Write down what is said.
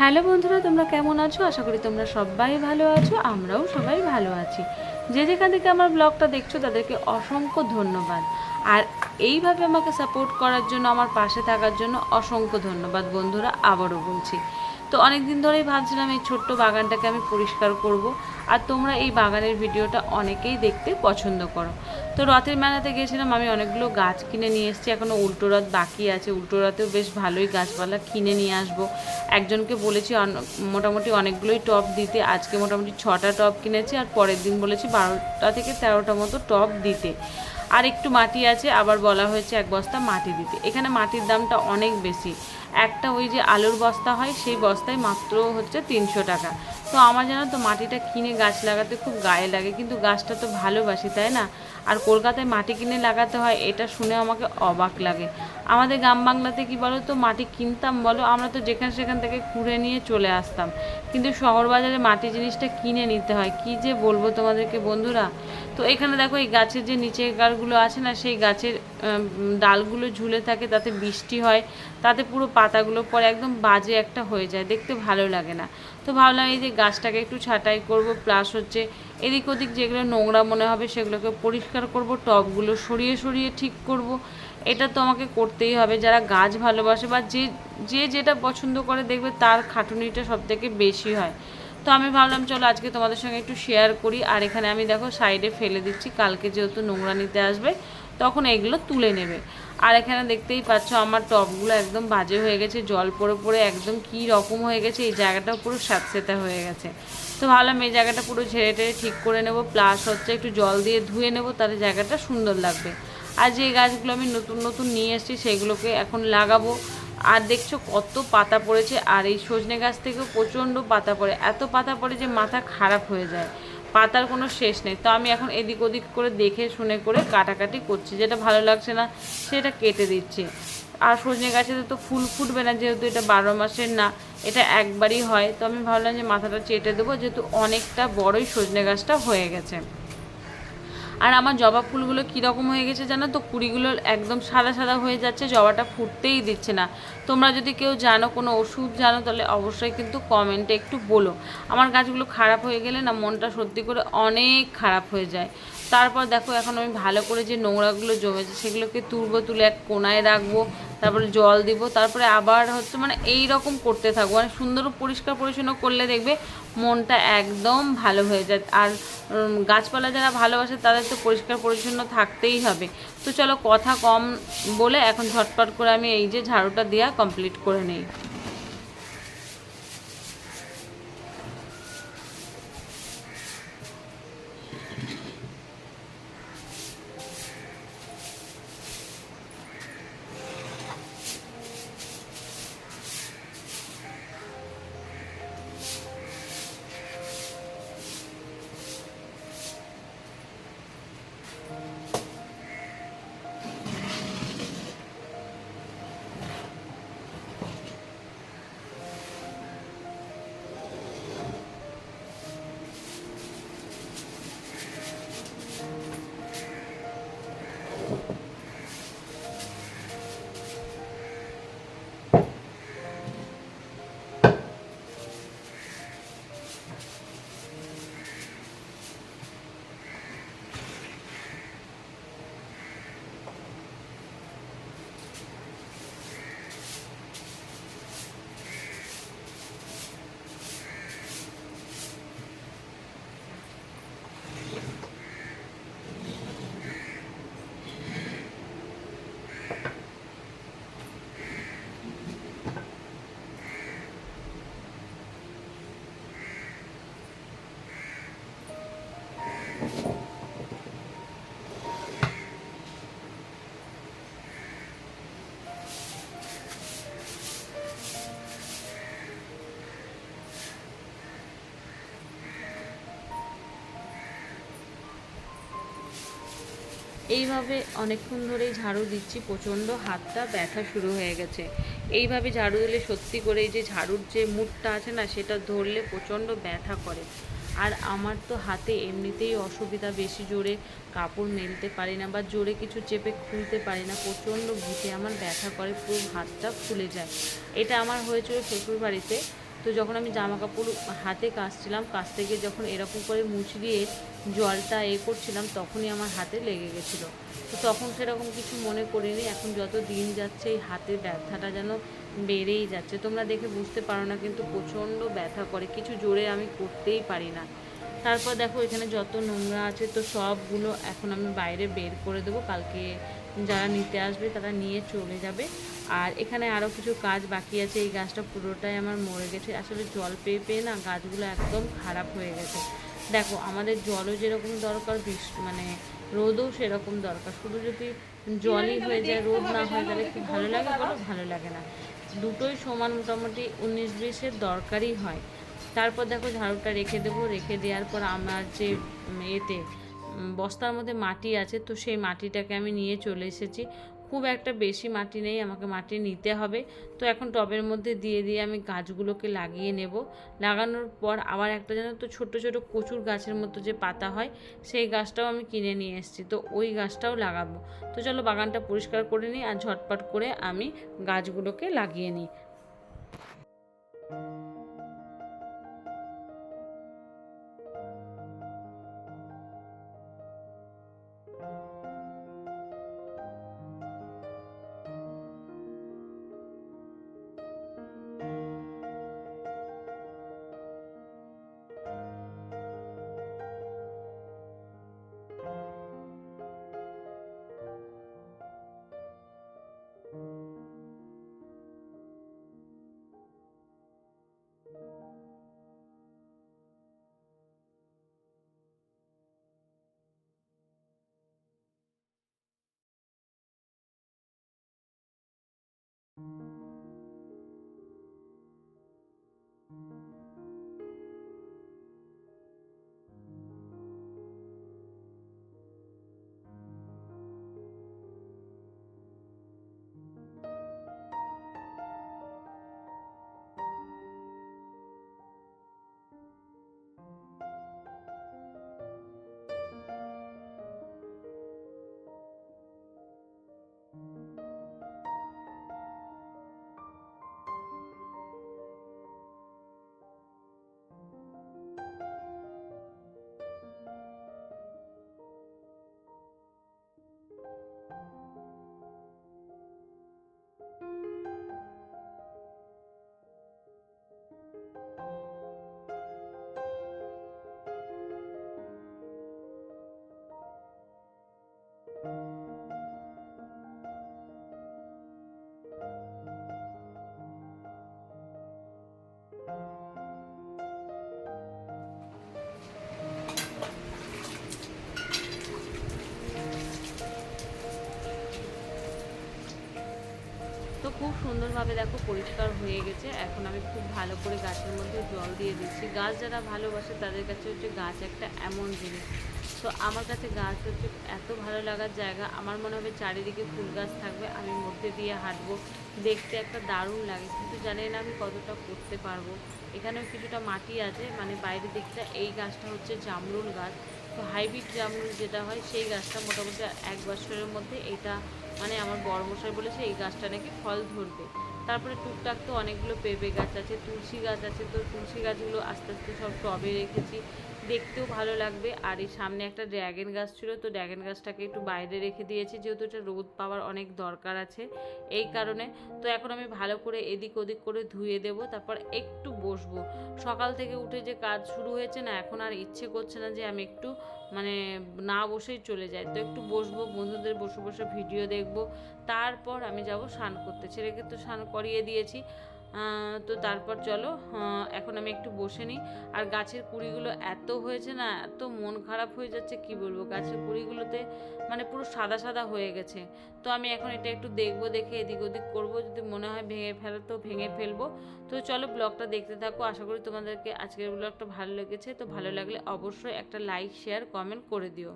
Hello বন্ধুরা, তোমরা কেমন আছো? আশা করি তোমরা সবাই ভালো আছো, আমরাও সবাই ভালো আছি। যে যেখান থেকে আমার ব্লগটা দেখছ, তাদেরকে অসংখ্য ধন্যবাদ। আর এইভাবে আমাকে সাপোর্ট করার জন্য, আমার পাশে থাকার জন্য অসংখ্য ধন্যবাদ বন্ধুরা, আবারও বলছি। তো অনেক দিন ধরেই ভাবছিলাম এই ছোট্ট বাগানটাকে আমি পরিষ্কার করব। আর তোমরা এই বাগানের ভিডিওটা অনেকেই দেখতে পছন্দ করো। তো রথের মেলাতে গিয়েছিলাম, আমি অনেকগুলো গাছ কিনে নিয়ে এসেছি। এখনও উল্টো রথ বাকি আছে, উল্টো রথেও বেশ ভালোই গাছপালা কিনে নিয়ে আসব। একজনকে বলেছি মোটামুটি অনেকগুলোই টপ দিতে। আজকে মোটামুটি ছটা টপ কিনেছি, আর পরের দিন বলেছি বারোটা থেকে তেরোটা মতো টপ দিতে। আর একটু মাটি আছে, আবার বলা হয়েছে এক বস্তা মাটি দিতে। এখানে মাটির দামটা অনেক বেশি। একটা ওই যে আলুর বস্তা হয়, সেই বস্তায় মাত্র হচ্ছে তিনশো টাকা। তো আমার জানো তো, মাটিটা কিনে গাছ লাগাতে খুব গায়ে লাগে, কিন্তু গাছটা তো ভালোবাসি, তাই না? আর কলকাতায় মাটি কিনে লাগাতে হয়, এটা শুনে আমাকে অবাক লাগে। আমাদের গ্রাম বাংলাতে কি বলো তো মাটি কিনতাম বলো, আমরা তো যেখানে সেখান থেকে কুড়ে নিয়ে চলে আসতাম। কিন্তু শহর বাজারে মাটি জিনিসটা কিনে নিতে হয়, কি যে বলব তোমাদেরকে বন্ধুরা? তো এখানে দেখো এই গাছের যে নিচে গাছগুলো আছে না, সেই গাছের ডালগুলো ঝুলে থাকে, তাতে বৃষ্টি হয়, তাতে পুরো পাতাগুলো পরে একদম বাজে একটা হয়ে যায়, দেখতে ভালো লাগে না। তো ভাবলাম এই যে গাছটাকে একটু ছাঁটাই করব প্লাস হচ্ছে এদিক ওদিক যেগুলো নোংরা মনে হবে সেগুলোকে পরিষ্কার করব, টবগুলো সরিয়ে সরিয়ে ঠিক করব। এটা তো আমাকে করতেই হবে, যারা গাছ ভালোবাসে বা যে যে যেটা পছন্দ করে দেখবে তার খাটুনিটা সব থেকে বেশি হয়। তো আমি ভাবলাম, চলো আজকে তোমাদের সঙ্গে একটু শেয়ার করি। আর এখানে আমি দেখো সাইডে ফেলে দিচ্ছি, কালকে যেহেতু নোংরা নিতে আসবে, তখন এগুলো তুলে নেবে। আর এখানে দেখতেই পাচ্ছ আমার টবগুলো একদম বাজে হয়ে গেছে, জল পড়ে পড়ে একদম কি রকম হয়ে গেছে, এই জায়গাটা পুরো স্যাঁতসেঁতে হয়ে গেছে। তো ভাবলাম এই জায়গাটা পুরো ঝেড়ে টেড়ে ঠিক করে নেব প্লাস হচ্ছে একটু জল দিয়ে ধুয়ে নেব, তাহলে জায়গাটা সুন্দর লাগবে। আর যে গাছগুলো আমি নতুন নতুন নিয়ে এসেছি, সেগুলোকে এখন লাগাবো। আর দেখছ কত পাতা পড়েছে, আর এই সজনে গাছ থেকেও প্রচণ্ড পাতা পড়ে। এত পাতা পড়ে যে মাথা খারাপ হয়ে যায়। পাতার কোনো শেষ নেই। তো আমি এখন এদিক ওদিক করে দেখে শুনে করে কাটাকাটি করছি। যেটা ভালো লাগছে না, সেটা কেটে দিচ্ছি। আর সজনে গাছে তো ফুল ফুটবে না, যেহেতু এটা বারো মাসের না, এটা একবারই হয়। তো আমি ভাবলাম যে মাথাটা চেটে দেবো, যেহেতু অনেকটা বড়ই সজনে গাছটা হয়ে গেছে। আর আমার জবা ফুলগুলো কীরকম হয়ে গেছে জানো তো? কুড়িগুলো একদম সাদা সাদা হয়ে যাচ্ছে, জবাটা ফুটতেই দিচ্ছে না। তোমরা যদি কেউ জানো, কোনো ওষুধ জানো, তাহলে অবশ্যই কিন্তু কমেন্টে একটু বলো। আমার গাছগুলো খারাপ হয়ে গেলে না মনটা সত্যি করে অনেক খারাপ হয়ে যায়। তারপর দেখো এখন আমি ভালো করে যে নোংরাগুলো জমেছে সেগুলোকে তুলবো, তুলে এক কোনায় রাখব, তারপরে জল দিব, তারপরে আবার হচ্ছে মানে এই রকম করতে থাকব। মানে সুন্দর পরিষ্কার পরিচ্ছন্ন করলে দেখবে মনটা একদম ভালো হয়ে যায়। আর গাছপালা যারা ভালোবাসে তাদের তো পরিষ্কার পরিচ্ছন্ন থাকতেই হবে। তো চলো কথা কম বলে এখন ঝটপট করে আমি এই যে ঝাড়ুটা দেওয়া কমপ্লিট করে নেই। এইভাবে অনেকক্ষণ ধরেই ঝাড়ু দিচ্ছি, প্রচণ্ড হাতটা ব্যথা শুরু হয়ে গেছে। এইভাবে ঝাড়ু দিলে সত্যি করে এই যে ঝাড়ুর যে মুখটা আছে না, সেটা ধরলে প্রচণ্ড ব্যথা করে। আর আমার তো হাতে এমনিতেই অসুবিধা, বেশি জোরে কাপড় মেলতে পারি না বা জোরে কিছু চেপে খুলতে পারি না, প্রচণ্ড ঘুটে আমার ব্যথা করে, পুরো হাতটা ফুলে যায়। এটা আমার হয়েছিল শ্বশুরবাড়িতে। তো যখন আমি জামা কাপড় হাতে কাচছিলাম, কাচতে গিয়ে যখন এরকম করে মুছে দিয়ে জলটা এ করছিলাম, তখনই আমার হাতে লেগে গেছিল। তো তখন সেরকম কিছু মনে করিনি, এখন যত দিন যাচ্ছে এই হাতের ব্যথাটা যেন বেড়েই যাচ্ছে। তোমরা দেখে বুঝতে পারো না কিন্তু প্রচণ্ড ব্যথা করে, কিছু জোরে আমি করতেই পারি না। তারপর দেখো এখানে যত নোংরা আছে তো সবগুলো এখন আমি বাইরে বের করে দেবো, কালকে যারা নিতে আসবে তারা নিয়ে চলে যাবে। আর এখানে আরও কিছু কাজ বাকি আছে। এই গাছটা পুরোটাই আমার মরে গেছে। আসলে জল পেয়ে পেয়ে না গাছগুলো একদম খারাপ হয়ে গেছে। দেখো, আমাদের জলও যেরকম দরকার, বিষ মানে রোদও সেরকম দরকার। শুধু যদি জলই হয়ে যায়, রোদ না হয়, তাহলে কি ভালো লাগে বলো? ভালো লাগে না। দুটোই সমান মোটামুটি উনিশ বিশের দরকারই হয়। তারপর দেখো ঝাড়ুটা রেখে দেবো। রেখে দেওয়ার পর আমার যে এতে বস্তার মধ্যে মাটি আছে, তো সেই মাটিটাকে আমি নিয়ে চলে এসেছি। খুব একটা বেশি মাটি নেই, আমাকে মাটি নিতে হবে। তো এখন টবের মধ্যে দিয়ে দিয়ে আমি গাছগুলোকে লাগিয়ে নেব। লাগানোর পর আবার একটা যেন তো ছোট ছোট কচুর গাছের মতো যে পাতা হয়, সেই গাছটাও আমি কিনে নিয়ে এসেছি। তো ওই গাছটাও লাগাবো। তো চলো বাগানটা পরিষ্কার করে নিই আর ঝটপট করে আমি গাছগুলোকে লাগিয়ে নিই। সুন্দরভাবে দেখো পরিষ্কার হয়ে গেছে। এখন আমি খুব ভালো করে গাছের মধ্যে জল দিয়ে দিচ্ছি। গাছ যারা ভালোবাসে তাদের কাছে হচ্ছে গাছ একটা এমন জিনিস। তো আমার কাছে গাছ হচ্ছে এত ভালো লাগার জায়গা। আমার মনে হবে চারিদিকে ফুল গাছ থাকবে, আমি মধ্যে দিয়ে হাঁটবো। দেখতে একটা দারুণ লাগে, কিন্তু জানি না আমি কতটা করতে পারব। এখানেও কিছুটা মাটি আছে মানে বাইরের দিকটা এই গাছটা হচ্ছে জামরুল গাছ। হাইব্রিড জামরুল যেটা হয়, সেই গাছটা মোটামুটি এক বছরের মধ্যে এটা মানে আমার বড় মশাই বলেছে, এই গাছটা নাকি ফল ধরবে। তারপরে টুকটাক তো অনেকগুলো পেঁপে গাছ আছে, তুলসী গাছ আছে, তো তুলসী গাছগুলো আস্তে আস্তে সব টবে রেখেছি। দেখতেও ভালো লাগবে। আর এই সামনে একটা ড্র্যাগন গাছ ছিল, তো ড্র্যাগন গাছটাকে একটু বাইরে রেখে দিয়েছি, যেহেতু এটা রোদ পাওয়ার অনেক দরকার আছে এই কারণে। তো এখন আমি ভালো করে এদিক ওদিক করে ধুয়ে দেব, তারপর একটু বসবো। সকাল থেকে উঠে যে কাজ শুরু হয়েছে না, এখন আর ইচ্ছে করছে না যে আমি একটু মানে না বসেই চলে যাই। তো একটু বসবো, বন্ধুদের বসে বসে ভিডিও দেখব, তারপর আমি যাব স্নান করতে। ছেলেকে তো স্নান করিয়ে দিয়েছি। তো তারপর চলো এখন আমি একটু বসে নিই। আর গাছের কুড়িগুলো এত হয়েছে না, এত মন খারাপ হয়ে যাচ্ছে, কি বলব? গাছের কুড়িগুলোতে মানে পুরো সাদা সাদা হয়ে গেছে। তো আমি এখন এটা একটু দেখব, দেখে এদিক ওদিক করব, যদি মনে হয় ভেঙে ফেলো তো ভেঙে ফেলব। তো চলো ব্লগটা দেখতে থাকো, আশা করি তোমাদেরকে আজকের ব্লগটা ভালো লেগেছে। তো ভালো লাগলে অবশ্যই একটা লাইক, শেয়ার, কমেন্ট করে দিও।